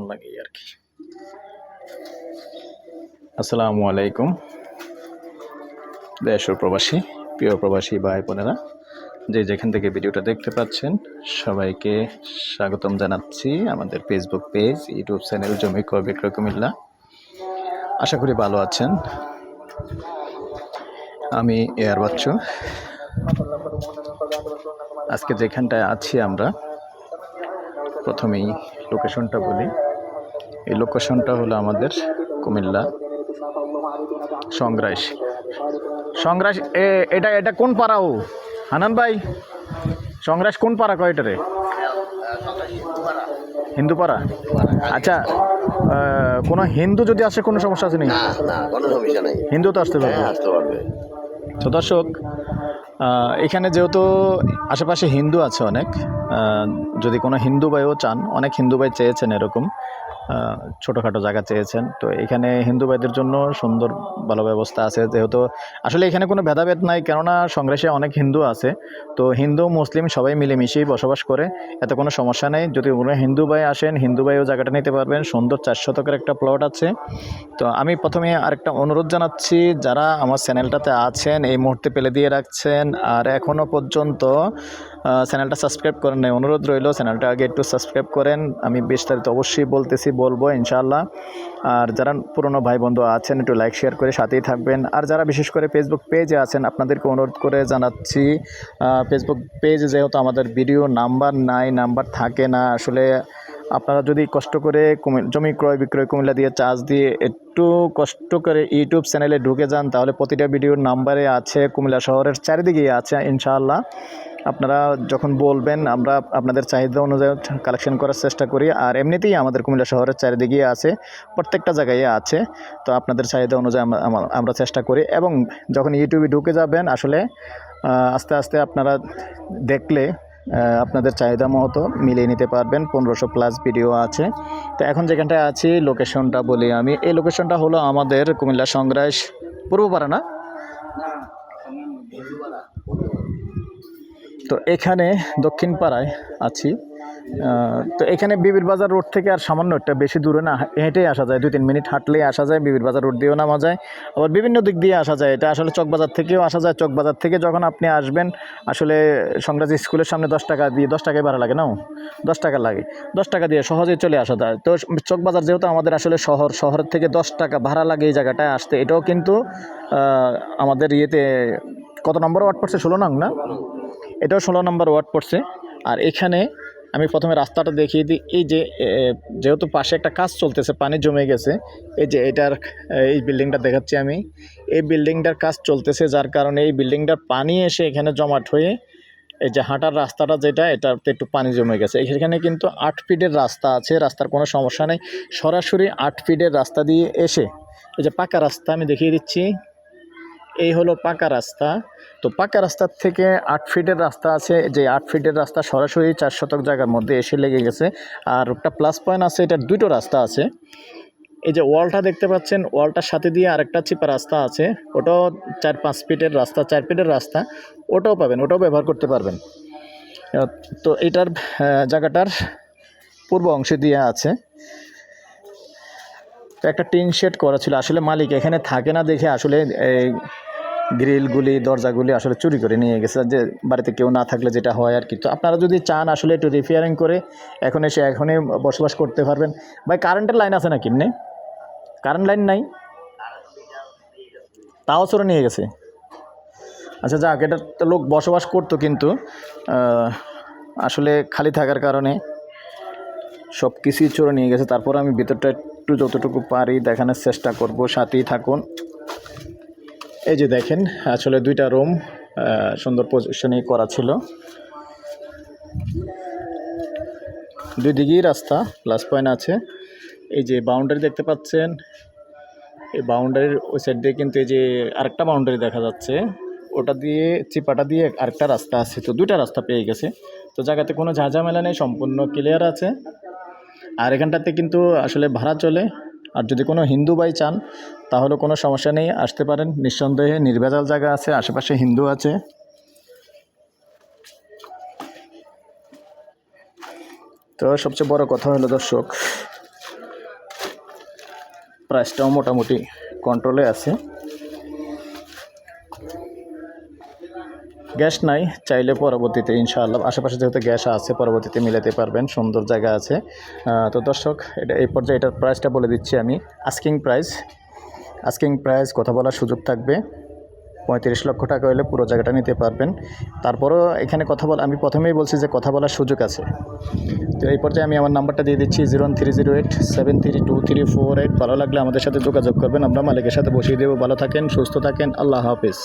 ভালো লাগে আর কি। আসসালামু আলাইকুম। দেশ ও প্রবাসী, প্রিয় প্রবাসী ভাই বোনেরা, যে যেখান থেকে ভিডিওটা দেখতে পাচ্ছেন, সবাইকে স্বাগতম জানাচ্ছি আমাদের ফেসবুক পেজ ইউটিউব চ্যানেল জমি ক্রয় বিক্রয় কুমিল্লা। আশা করি ভালো আছেন। আমি এয়ার বাচ্চু। আজকে যেখানটায় আছি আমরা, প্রথমেই লোকেশনটা বলি। এই লোকেশনটা হলো আমাদের কুমিল্লা সংগ্রাস। সংগ্রাস এ- এটা এটা কোন পাড়া ও? হানান ভাই সংগ্রাস কোন পাড়া কয় এটারে হিন্দু পাড়া? আচ্ছা কোনো হিন্দু যদি আসে কোনো সমস্যা আছে নেই। হিন্দু তো আসতে পারবে। হ্যাঁ আসতে পারবে। তো দর্শক এখানে যেহেতু আশেপাশে হিন্দু আছে অনেক যদি কোনো হিন্দু ভাইও চান, অনেক হিন্দু ভাই চেয়েছেন এরকম ছোটোখাটো জায়গা চেয়েছেন, তো এখানে হিন্দু ভাইদের জন্য সুন্দর, ভালো ব্যবস্থা আছে। যেহেতু আসলে এখানে কোনো ভেদাভেদ নাই, কেননা সংগ্রেসে অনেক হিন্দু আছে, তো হিন্দু, মুসলিম সবাই মিলেমিশেই বসবাস করে, এতে কোনো সমস্যা নেই। যদি কোনো হিন্দু ভাই আসেন, হিন্দু ভাইও জায়গাটা নিতে পারবেন, সুন্দর চার শতকের একটা প্লট আছে। তো আমি প্রথমে আরেকটা অনুরোধ জানাচ্ছি, যারা আমার চ্যানেলটাতে আছেন, এই মুহূর্তে পেলে দিয়ে রাখছেন, আর এখনও পর্যন্ত চ্যানেলটা সাবস্ক্রাইব করেন নাই অনুরোধ রইল চ্যানেলটা আগে একটু সাবস্ক্রাইব করেন। আমি বিস্তারিত অবশ্যই বলতেছি, বলব ইনশাআল্লাহ। আর যারা পুরনো ভাই বন্ধু আছেন, একটু লাইক শেয়ার করে সাথেই থাকবেন। আর যারা বিশেষ করে ফেসবুক পেজে আছেন, আপনাদেরকে অনুরোধ করে জানাচ্ছি ফেসবুক পেজে যেহেতু আমাদের ভিডিও নাম্বার নাই নাম্বার থাকে না, আসলে আপনারা যদি কষ্ট করে জমি ক্রয় বিক্রয় কুমিল্লা দিয়ে চার্জ দিয়ে একটু কষ্ট করে ইউটিউব চ্যানেলে ঢুকে যান, তাহলে প্রতিটা ভিডিওর নাম্বারে আছে, কুমিল্লা শহরের চারিদিকেই আছে ইনশাআল্লাহ। আপনারা যখন বলবেন, আমরা আপনাদের চাহিদা অনুযায়ী কালেকশন করার চেষ্টা করি। আর এমনিতেই আমাদের কুমিল্লা শহরের চারিদিকেই আছে, প্রত্যেকটা জায়গায় আছে। তো আপনাদের চাহিদা অনুযায়ী আমরা আমরা চেষ্টা করি। এবং যখন ইউটিউবে ঢুকে যাবেন, আসলে আস্তে আস্তে আপনারা দেখলে আপনাদের চাহিদা মতো মিলিয়ে নিতে পারবেন। পনেরোশো প্লাস ভিডিও আছে। তো এখন যেখানটায় আছি লোকেশনটা বলি আমি। এই লোকেশনটা হলো আমাদের কুমিল্লা সংগ্রাস পূর্বপাড়া, না? তো এখানে দক্ষিণ পাড়ায় আছি তো এখানে বিবির বাজার রোড থেকে আর সামান্য একটা বেশি দূরে না, হেঁটেই আসা যায়। দুই তিন মিনিট হাঁটলেই আসা যায়, বিবির বাজার রোড দিয়েও নামা যায়। আবার বিভিন্ন দিক দিয়ে আসা যায়। এটা আসলে চকবাজার থেকেও আসা যায়। চকবাজার থেকে যখন আপনি আসবেন, আসলে সংগ্রাজ স্কুলের সামনে দশ টাকা দিয়ে, দশ টাকায় ভাড়া লাগে না? দশ টাকা লাগে। দশ টাকা দিয়ে সহজেই চলে আসা যায়। তো চকবাজার যেহেতু আমাদের আসলে শহর, শহরের থেকে দশ টাকা ভাড়া লাগে এই জায়গাটায় আসতে, এটাও কিন্তু আমাদের ইয়েতে, কত নম্বর ওয়ার্ড পড়ছে? ষোলো নং না? এটাও ষোলো নম্বর ওয়ার্ড পড়ছে। আর এখানে আমি প্রথমে রাস্তাটা দেখিয়ে দিই। এই যে যেহেতু পাশে একটা কাজ চলতেছে, পানি জমে গেছে, এই যে এটার, এই বিল্ডিংটা দেখাচ্ছি আমি। এই বিল্ডিংটার কাজ চলতেছে যার কারণে এই বিল্ডিংটার পানি এসে এখানে জমাট হয়ে এই যে হাঁটার রাস্তাটা যেটা, এটাতে একটু পানি জমে গেছে। এখানে কিন্তু আট ফিটের রাস্তা আছে, রাস্তার কোনো সমস্যা নেই। সরাসরি আট ফিটের রাস্তা দিয়ে এসে, এই যে পাকা রাস্তা আমি দেখিয়ে দিচ্ছি। এই হলো পাকা রাস্তা। তো পাকা রাস্তার থেকে আট ফিটের রাস্তা আছে। যে আট ফিটের রাস্তা সরাসরি চার শতক জায়গার মধ্যে এসে লেগে গেছে। আর একটা প্লাস পয়েন্ট আছে, এটার দুটো রাস্তা আছে। এই যে ওয়ালটা দেখতে পাচ্ছেন ওয়ালটার সাথে দিয়ে আরেকটা চিপা রাস্তা আছে। ওটাও চার পাঁচ ফিটের রাস্তা, চার ফিটের রাস্তা। ওটাও পাবেন, ওটাও ব্যবহার করতে পারবেন। তো এটার জায়গাটার পূর্ব অংশে দিয়ে আছে। তো একটা টিন শেড করা ছিল। আসলে মালিক এখানে থাকে না দেখে আসলে এই গ্রিলগুলি, দরজাগুলি আসলে চুরি করে নিয়ে গেছে। যে বাড়িতে কেউ না থাকলে যেটা হয় আর কি। তো আপনারা যদি চান আসলে একটু রিপেয়ারিং করে এখন এসে এখনই বসবাস করতে পারবেন। ভাই কারেন্টের লাইন আছে নাকি এমনি? কারেন্ট লাইন নাই? তাও চোরে নিয়ে গেছে? আচ্ছা যাক, এটা তো লোক বসবাস করতো কিন্তু আসলে খালি থাকার কারণে সব কিছুই চোরে নিয়ে গেছে। তারপর আমি ভিতরটা একটু যতটুকু পারি দেখানোর চেষ্টা করব, সাথেই থাকুন। এই যে দেখেন, আসলে দুইটা রুম সুন্দর পজিশনে করা ছিল। দুই দিকেই রাস্তা প্লাস পয়েন্ট আছে। এই যে বাউন্ডারি দেখতে পাচ্ছেন, এই বাউন্ডারির ওই সাইড দিয়ে কিন্তু এই যে আরেকটা বাউন্ডারি দেখা যাচ্ছে। ওটা দিয়ে, চিপাটা দিয়ে আরেকটা রাস্তা আছে। তো দুইটা রাস্তা পেয়ে গেছে। তো জায়গাতে কোনো ঝাঁঝামেলা নেই, সম্পূর্ণ ক্লিয়ার আছে। আর এখানটাতে কিন্তু আসলে ভাড়া চলে। আর যদি কোনো হিন্দু ভাই চান, তাহলে কোনো সমস্যা নেই, আসতে পারেন। নিঃসন্দেহে নির্ভেজাল জায়গা আছে, আশেপাশে হিন্দু আছে। তো সবচেয়ে বড় কথা হলো, দর্শক প্রাইসটাও মোটামুটি কন্ট্রোলে আছে। গ্যাস নাই, চাইলে পরবর্তীতে ইনশাআল্লাহ, আশেপাশে যেহেতু গ্যাস আছে, পরবর্তীতে মিলাতে পারবেন, সুন্দর জায়গা আছে। তো দর্শক, এটা এই পর্যায়ে এটার প্রাইসটা বলে দিচ্ছি আমি আস্কিং প্রাইস আস্কিং প্রাইস কথা বলার সুযোগ থাকবে। পঁয়ত্রিশ লক্ষ টাকা হলে পুরো জায়গাটা নিতে পারবেন। তারপরও এখানে কথা বলা, আমি প্রথমেই বলছি যে কথা বলার সুযোগ আছে। তো এই পর্যায়ে আমি আমার নাম্বারটা দিয়ে দিচ্ছি, zero one three zero eight, seven three two three four eight. ভালো লাগলে আমাদের সাথে যোগাযোগ করবেন, আমরা মালিকের সাথে বসিয়ে দেবো। ভালো থাকেন, সুস্থ থাকেন, আল্লাহ হাফিজ।